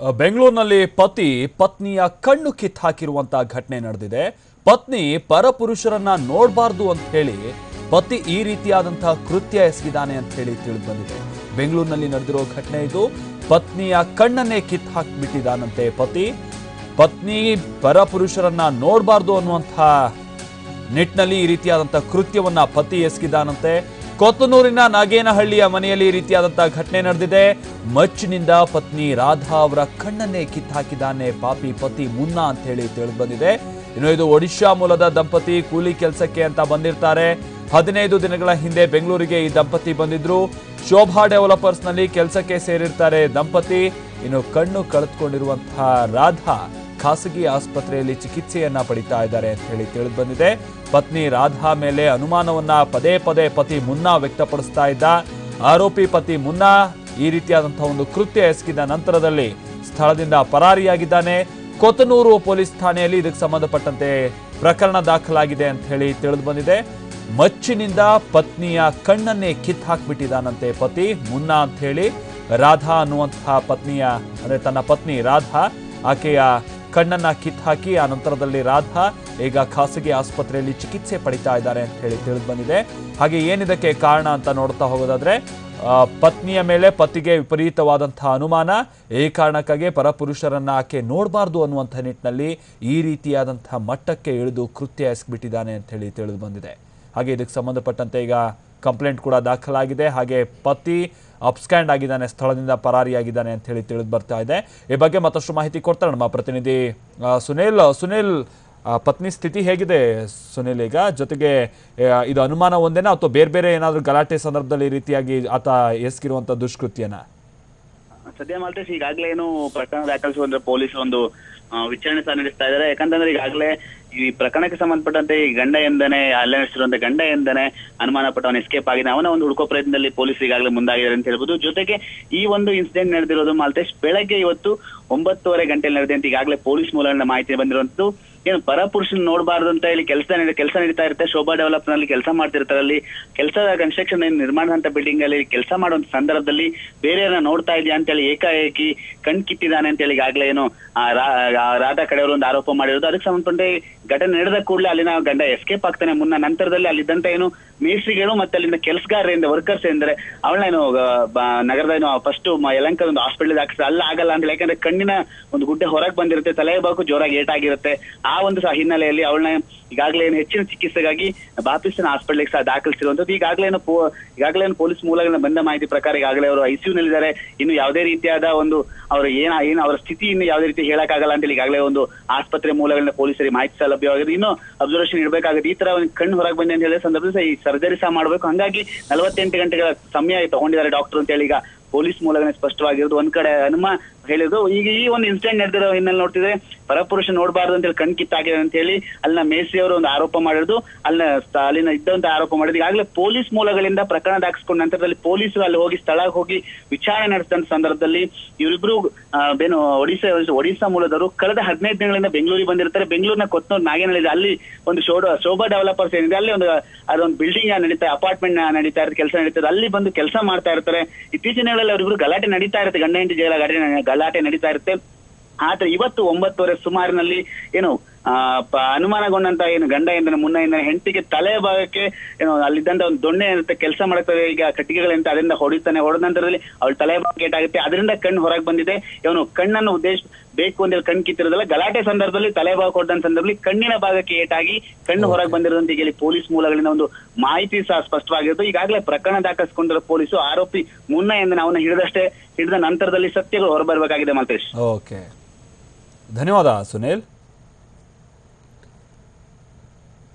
ಬೆಂಗಳೂರಿನಲ್ಲಿ ಪತಿ ಪತ್ನಿಯ ಕಣ್ಣು ಕಿತ್ತು ಹಾಕಿರುವಂತಹ ಘಟನೆ ನಡೆದಿದೆ. ಪತ್ನಿ ಪರಪುರುಷರನ್ನ ನೋಡಬಾರ್ದು ಅಂತ ಹೇಳಿ ಪತಿ ಈ ರೀತಿಯಾದಂತಹ ಕೃತ್ಯ ಎಸಗಿದ್ದಾನೆ ಅಂತ ಹೇಳಿ ತಿಳಿದು ಬಂದಿದೆ ಬೆಂಗಳೂರಿನಲ್ಲಿ ನಡೆದಿರೋ ಘಟನೆ ಇದು. ಪತ್ನಿಯ ಕಣ್ಣನ್ನೇ ಕಿತ್ತು ಹಾಕಿಬಿಟ್ಟಿದ್ದಾನಂತೆ ಪತಿ. ಪತ್ನಿ ಪರಪುರುಷರನ್ನ ನೋಡಬಾರ್ದು ಅನ್ನುವಂತಹ ನಿಟ್ಟಿನಲ್ಲಿ ಈ ರೀತಿಯಾದಂತಹ ಕೃತ್ಯವನ್ನ ಪತಿ ಎಸಗಿದಾನಂತೆ ಕೊತ್ತನೂರಿನ ನಾಗೇನಹಳ್ಳಿಯ ಮನೆಯಲ್ಲಿ ಈ ರೀತಿಯಾದಂತಹ ಘಟನೆ ನಡೆದಿದೆ. ಮಚ್ಚಿನಿಂದ ಪತ್ನಿ ರಾಧಾ ಅವರ ಕಣ್ಣನ್ನೇ ಕಿತ್ತಾಕಿದ್ದಾನೆ. ಪಾಪಿ ಪತಿ ಮುನ್ನಾ ಅಂತ ಹೇಳಿ ತಿಳಿದು ಬಂದಿದೆ ಇನ್ನು ಇದು ಒಡಿಶಾ ಮೂಲದ ದಂಪತಿ ಕೂಲಿ ಕೆಲಸಕ್ಕೆ ಅಂತ ಬಂದಿರ್ತಾರೆ. ಹದಿನೈದು ದಿನಗಳ ಹಿಂದೆ ಬೆಂಗಳೂರಿಗೆ ಈ ದಂಪತಿ ಬಂದಿದ್ರು. ಶೋಭಾ ಡೆವಲಪರ್ಸ್ನಲ್ಲಿ ಕೆಲಸಕ್ಕೆ ಸೇರಿರ್ತಾರೆ ದಂಪತಿ. ಇನ್ನು ಕಣ್ಣು ಕಳೆದುಕೊಂಡಿರುವಂತಹ ರಾಧಾ ಖಾಸಗಿ ಆಸ್ಪತ್ರೆಯಲ್ಲಿ ಚಿಕಿತ್ಸೆಯನ್ನ ಪಡಿತಾ ಇದ್ದಾರೆ ಅಂತ ಹೇಳಿ ತಿಳಿದು ಬಂದಿದೆ. ಪತ್ನಿ ರಾಧಾ ಮೇಲೆ ಅನುಮಾನವನ್ನ ಪದೇ ಪದೇ ಪತಿ ಮುನ್ನಾ ವ್ಯಕ್ತಪಡಿಸ್ತಾ ಇದ್ದ. ಆರೋಪಿ ಪತಿ ಮುನ್ನಾ ಈ ರೀತಿಯಾದಂತಹ ಒಂದು ಕೃತ್ಯ ಎಸಗಿದ ನಂತರದಲ್ಲಿ ಸ್ಥಳದಿಂದ ಪರಾರಿಯಾಗಿದ್ದಾನೆ. ಕೊತನೂರು ಪೊಲೀಸ್ ಠಾಣೆಯಲ್ಲಿ ಇದಕ್ಕೆ ಸಂಬಂಧಪಟ್ಟಂತೆ ಪ್ರಕರಣ ದಾಖಲಾಗಿದೆ ಅಂತ ಹೇಳಿ ತಿಳಿದು ಬಂದಿದೆ. ಮಚ್ಚಿನಿಂದ ಪತ್ನಿಯ ಕಣ್ಣನ್ನೇ ಕಿತ್ ಹಾಕ್ಬಿಟ್ಟಿದ್ದಾನಂತೆ ಪತಿ ಮುನ್ನಾ ಅಂತ ಹೇಳಿ ರಾಧಾ ಅನ್ನುವಂತಹ ಪತ್ನಿಯ, ಅಂದ್ರೆ ತನ್ನ ಪತ್ನಿ ರಾಧಾ, ಆಕೆಯ ಕಣ್ಣನ್ನ ಕಿತ್ ಹಾಕಿ, ಆ ನಂತರದಲ್ಲಿ ರಾಧಾ ಈಗ ಖಾಸಗಿ ಆಸ್ಪತ್ರೆಯಲ್ಲಿ ಚಿಕಿತ್ಸೆ ಪಡಿತಾ ಇದ್ದಾರೆ ಅಂತ ಹೇಳಿ ತಿಳಿದು ಬಂದಿದೆ. ಹಾಗೆ ಏನಿದಕ್ಕೆ ಕಾರಣ ಅಂತ ನೋಡ್ತಾ ಹೋಗೋದಾದ್ರೆ ಪತ್ನಿಯ ಮೇಲೆ ಪತಿಗೆ ವಿಪರೀತವಾದಂತಹ ಅನುಮಾನ ಈ ಕಾರಣಕ್ಕಾಗಿ ಪರಪುರುಷರನ್ನ ಆಕೆ ನೋಡಬಾರ್ದು ಅನ್ನುವಂಥ ನಿಟ್ಟಿನಲ್ಲಿ ಈ ರೀತಿಯಾದಂತಹ ಮಟ್ಟಕ್ಕೆ ಇಳಿದು ಕೃತ್ಯ ಎಸಗಿಬಿಟ್ಟಿದ್ದಾನೆ ಅಂತ ಹೇಳಿ ತಿಳಿದು ಬಂದಿದೆ. ಹಾಗೆ ಇದಕ್ಕೆ ಸಂಬಂಧಪಟ್ಟಂತೆ ಈಗ ಕಂಪ್ಲೇಂಟ್ ಕೂಡ ದಾಖಲಾಗಿದೆ. ಹಾಗೆ ಪತಿ ಅಪ್ಸ್ಕ್ಯಾಂಡ್ ಆಗಿದ್ದಾನೆ, ಸ್ಥಳದಿಂದ ಪರಾರಿಯಾಗಿದ್ದಾನೆ ಅಂತ ಹೇಳಿ ತಿಳಿದು ಬರ್ತಾ ಇದೆ. ಈ ಬಗ್ಗೆ ಮತ್ತಷ್ಟು ಮಾಹಿತಿ ಕೊಡ್ತಾರೆ ನಮ್ಮ ಪ್ರತಿನಿಧಿ ಸುನೀಲ್, ಸುನಿಲ್ ಪತ್ನಿ ಸ್ಥಿತಿ ಹೇಗಿದೆ ಸುನೀಲ್ ಈಗ? ಜೊತೆಗೆ ಇದು ಅನುಮಾನ ಒಂದೇನಾ ಅಥವಾ ಬೇರೆ ಬೇರೆ ಏನಾದರೂ ಗಲಾಟೆ ಸಂದರ್ಭದಲ್ಲಿ ಈ ರೀತಿಯಾಗಿ ಆತ ಎಸಗಿರುವಂಥ ದುಷ್ಕೃತ್ಯನ? ಸದ್ಯ ಮಾಲ್ತೇಶ್ ಈಗಾಗಲೇ ಏನು ಪ್ರಕರಣ ದಾಖಲಿಸುವಂದ್ರೆ ಪೊಲೀಸ್ ಒಂದು ವಿಚಾರಣೆ ಸಹ ನಡೆಸ್ತಾ ಇದ್ದಾರೆ. ಯಾಕಂತಂದ್ರೆ ಈಗಾಗಲೇ ಈ ಪ್ರಕರಣಕ್ಕೆ ಸಂಬಂಧಪಟ್ಟಂತೆ ಈ ಗಂಡ ಎಂದನೆ ಅಲ್ಲೇ ನಡೆಸಿರುವಂತ ಗಂಡ ಎಂದನೆ ಅನುಮಾನ ಪಟ್ಟವನ ಎಸ್ಕೇಪ್ ಆಗಿದೆ ಅವನ ಒಂದು ಹುಡುಕೋ ಪ್ರಯತ್ನದಲ್ಲಿ ಪೊಲೀಸ್ ಈಗಾಗಲೇ ಮುಂದಾಗಿದ್ದಾರೆ ಅಂತ ಹೇಳ್ಬೋದು. ಜೊತೆಗೆ ಈ ಒಂದು ಇನ್ಸಿಡೆಂಟ್ ನಡೆದಿರೋದು ಮಾಲ್ತೇಶ್ ಬೆಳಗ್ಗೆ ಇವತ್ತು ಒಂಬತ್ತುವರೆ ಗಂಟೆಯಲ್ಲಿ ನಡೆದಿದೆ ಅಂತ ಈಗಾಗಲೇ ಪೊಲೀಸ್ ಮೂಲಗಳಿಂದ ಮಾಹಿತಿ ಬಂದಿರುವಂತದ್ದು ಏನು ಪರಪುರುಷನ್ ನೋಡಬಾರ್ದು ಅಂತ ಹೇಳಿ ಕೆಲಸ ಕೆಲಸ ನಡೀತಾ ಇರುತ್ತೆ. ಶೋಭಾ ಡೆವಲಪ್ನಲ್ಲಿ ಕೆಲಸ ಮಾಡ್ತಿರ್ತಾರೆ ಅಲ್ಲಿ. ಕೆಲಸದ ಕನ್ಸ್ಟ್ರಕ್ಷನ್ ನಿರ್ಮಾಣ ಅಂತ ಬಿಲ್ಡಿಂಗ್ ಅಲ್ಲಿ ಕೆಲಸ ಮಾಡುವಂತ ಸಂದರ್ಭದಲ್ಲಿ ಬೇರೆಯವ್ರನ್ನ ನೋಡ್ತಾ ಇದೆಯಾ ಅಂತ ಹೇಳಿ ಏಕಾಏಕಿ ಕಣ್ ಕಿತ್ತಿದ್ದಾನೆ ಅಂತ ಹೇಳಿ ಈಗಾಗಲೇ ಏನು ರಾಧಾ ಕಡೆಯವರು ಒಂದು ಆರೋಪ ಮಾಡಿರೋದು. ಅದಕ್ಕೆ ಸಂಬಂಧಪಟ್ಟಂತೆ ಘಟನೆ ನಡೆದ ಕೂಡಲೇ ಅಲ್ಲಿನ ಗಂಡ ಎಸ್ಕೇಪ್ ಆಗ್ತಾನೆ. ಮುನ್ನ ನಂತರದಲ್ಲಿ ಅಲ್ಲಿದ್ದಂತ ಏನು ಮೇಸ್ತ್ರಿಗಳು ಮತ್ತೆ ಅಲ್ಲಿನ ಕೆಲಸಗಾರರಿಂದ ವರ್ಕರ್ಸ್ ಎಂದ್ರೆ, ಅವಳನ್ನ ಏನು ನಗರದ ಏನು ಫಸ್ಟ್ ಯಲಂಕದ ಒಂದು ಹಾಸ್ಪಿಟಲ್ ಹಾಕಿಸ್ತಾರೆ ಅಲ್ಲ ಆಗಲ್ಲ ಅಂತ ಯಾಕಂದ್ರೆ ಕಣ್ಣಿನ ಒಂದು ಗುಡ್ಡೆ ಹೊರಗೆ ಬಂದಿರುತ್ತೆ. ತಲೆ ಬಾಕು ಜೋರಾಗಿ ಏಟಾಗಿರುತ್ತೆ. ಆ ಒಂದು ಸಹ ಹಿನ್ನೆಲೆಯಲ್ಲಿ ಅವಳನ್ನ ಈಗಾಗಲೇ ಏನು ಹೆಚ್ಚಿನ ಚಿಕಿತ್ಸೆಗಾಗಿ ಬಾಪಿಸ್ತಾನ ಸಹ ದಾಖಲಿಸಿರುವಂತದ್ದು ಈಗಾಗಲೇ ಏನು ಈಗಾಗಲೇ ಏನು ಪೊಲೀಸ್ ಮೂಲಗಳಿಂದ ಬಂದ ಮಾಹಿತಿ ಪ್ರಕಾರ ಈಗಾಗಲೇ ಅವರು ಐಸಿಯು ನಲ್ಲಿದ್ದಾರೆ ಇನ್ನು ಯಾವುದೇ ರೀತಿಯಾದ ಒಂದು ಅವರು ಏನ, ಏನು ಅವರ ಸ್ಥಿತಿ ಇನ್ನು ಯಾವುದೇ ರೀತಿ ಹೇಳಕ್ಕಾಗಲ್ಲ ಅಂತೇಳಿ ಈಗಾಗಲೇ ಒಂದು ಆಸ್ಪತ್ರೆ ಮೂಲಗಳಿಂದ ಪೊಲೀಸರಿಗೆ ಮಾಹಿತಿ ಸಹ ಲಭ್ಯವಾಗಿದೆ ಇನ್ನು ಅಬ್ಸರ್ವೇಷನ್ ಇಡಬೇಕಾಗುತ್ತೆ. ಈ ತರ ಕಣ್ಣು ಹೊರಗೆ ಬಂದೆ ಅಂತ ಹೇಳಿದ ಸಂದರ್ಭದಲ್ಲಿ ಈ ಸರ್ಜರಿ ಸಹ ಮಾಡಬೇಕು. ಹಂಗಾಗಿ ನಲವತ್ತೆಂಟು ಗಂಟೆಗಳ ಸಮಯ ತಗೊಂಡಿದ್ದಾರೆ ಡಾಕ್ಟರ್ ಅಂತ ಹೇಳಿ ಈಗ ಪೊಲೀಸ್ ಮೂಲಗಳನ್ನ ಸ್ಪಷ್ಟವಾಗಿರೋದು. ಒಂದ್ ಕಡೆ ಹನುಮ ಹೇಳಿದ್ರು. ಈಗ ಈ ಒಂದು ಇನ್ಸಿಡೆಂಟ್ ನಡೆದಿರೋ ಹಿನ್ನೆಲೆ ನೋಡ್ತಿದ್ರೆ ಪರಪುರುಷ ನೋಡಬಾರ್ದು ಅಂತ ಹೇಳಿ ಕಣ್ ಕಿತ್ತಾಗಿದೆ ಅಂತ ಹೇಳಿ ಅಲ್ಲಿನ ಮೇಸಿ ಅವರು ಒಂದು ಆರೋಪ ಮಾಡಿರೋದು ಅಲ್ಲಿನ ಅಲ್ಲಿನ ಇದ್ದಂತ ಆರೋಪ ಮಾಡಿದ್ರು. ಈಗಾಗಲೇ ಪೊಲೀಸ್ ಮೂಲಗಳಿಂದ ಪ್ರಕರಣ ದಾಖಲಿಸಿಕೊಂಡ ನಂತರದಲ್ಲಿ ಪೊಲೀಸರು ಅಲ್ಲಿ ಹೋಗಿ ಸ್ಥಳಕ್ಕೆ ಹೋಗಿ ವಿಚಾರಣೆ ನಡೆಸಿದಂತ ಸಂದರ್ಭದಲ್ಲಿ ಇವರಿಬ್ರು ಏನು ಒಡಿಶಾ ಒಡಿಶಾ ಮೂಲದವರು ಕಳೆದ ಹದಿನೈದು ದಿನಗಳಿಂದ ಬೆಂಗಳೂರಿಗೆ ಬಂದಿರ್ತಾರೆ. ಬೆಂಗಳೂರಿನ ಕೊತ್ತನೂರು ನಾಗೇನಹಳ್ಳಿ ಅಲ್ಲಿ ಒಂದು ಶೋಡ ಶೋಭಾ ಡೆವಲಪರ್ಸ್ ಏನಿದೆ, ಅಲ್ಲಿ ಒಂದು, ಅದೊಂದು ಬಿಲ್ಡಿಂಗ್ ನಡೀತಾ ಅಪಾರ್ಟ್ಮೆಂಟ್ ನಡೀತಾ ಇರುತ್ತೆ, ಕೆಲಸ ನಡೀತದೆ ಅಲ್ಲಿ ಬಂದು ಕೆಲಸ ಮಾಡ್ತಾ ಇರ್ತಾರೆ. ಇತ್ತೀಚಿನ ದಿನಗಳಲ್ಲಿ ಅವರಿಬ್ರು ಗಲಾಟೆ ನಡೀತಾ ಇರುತ್ತೆ. ಗಂಡ, ಹೆಂಡತಿ ಜೈಲ ಗಲಾಟೆ ಗಲಾಟೆ ನಡೀತಾ ಇರುತ್ತೆ. ಆದ್ರೆ ಇವತ್ತು ಒಂಬತ್ತುವರೆ ಸುಮಾರಿನಲ್ಲಿ ಏನು ಅನುಮಾನಗೊಂಡಂತ ಏನು ಗಂಡ ಎಂದನೆ ಮುನ್ನ ಎಂದ್ರೆ ಹೆಂಡತಿಗೆ ತಲೆ ಭಾಗಕ್ಕೆ, ಏನು ಅಲ್ಲಿದ್ದಂತ ಒಂದು ದೊಣ್ಣೆ ಏನಂತ ಕೆಲಸ ಮಾಡುತ್ತದೆ ಈಗ ಕಟ್ಟಿಗೆಗಳಿಂದ ಅದರಿಂದ ಹೊಡಿತಾನೆ ಹೊಡೆದ ನಂತರದಲ್ಲಿ ಅವಳ ತಲೆ ಭಾಗಕ್ಕೆ ಏಟಾಗುತ್ತೆ. ಅದರಿಂದ ಕಣ್ಣು ಹೊರಗೆ ಬಂದಿದೆ. ಇವನು ಕಣ್ಣನ್ನು ಉದ್ದೇಶ, ಬೇಕು ಅಂದ್ರೆ ಕಣ್ ಕಿತ್ತಿರೋದಲ್ಲ, ಗಲಾಟೆ ಸಂದರ್ಭದಲ್ಲಿ ತಲೆ ಭಾಗ ಹೊಡೆದ ಸಂದರ್ಭದಲ್ಲಿ ಕಣ್ಣಿನ ಭಾಗಕ್ಕೆ ಏಟಾಗಿ ಕಣ್ಣು ಹೊರಗೆ ಬಂದಿರೋದಂತ ಈಗ ಪೊಲೀಸ್ ಮೂಲಗಳಿಂದ ಒಂದು ಮಾಹಿತಿ ಸಹ ಸ್ಪಷ್ಟವಾಗಿರುತ್ತೆ. ಈಗಾಗಲೇ ಪ್ರಕರಣ ದಾಖಲಿಸಿಕೊಂಡಿರೋ ಪೊಲೀಸು ಆರೋಪಿ ಮುನ್ನ ಎಂದು ಅವನ್ನ ಹಿಡಿದಷ್ಟೇ, ಹಿಡಿದ ನಂತರದಲ್ಲಿ ಸತ್ಯಗಳು ಹೊರಬರಬೇಕಾಗಿದೆ ಮಲ್ತೇಶ್. ಓಕೆ. ಧನ್ಯವಾದ ಸುನಿಲ್.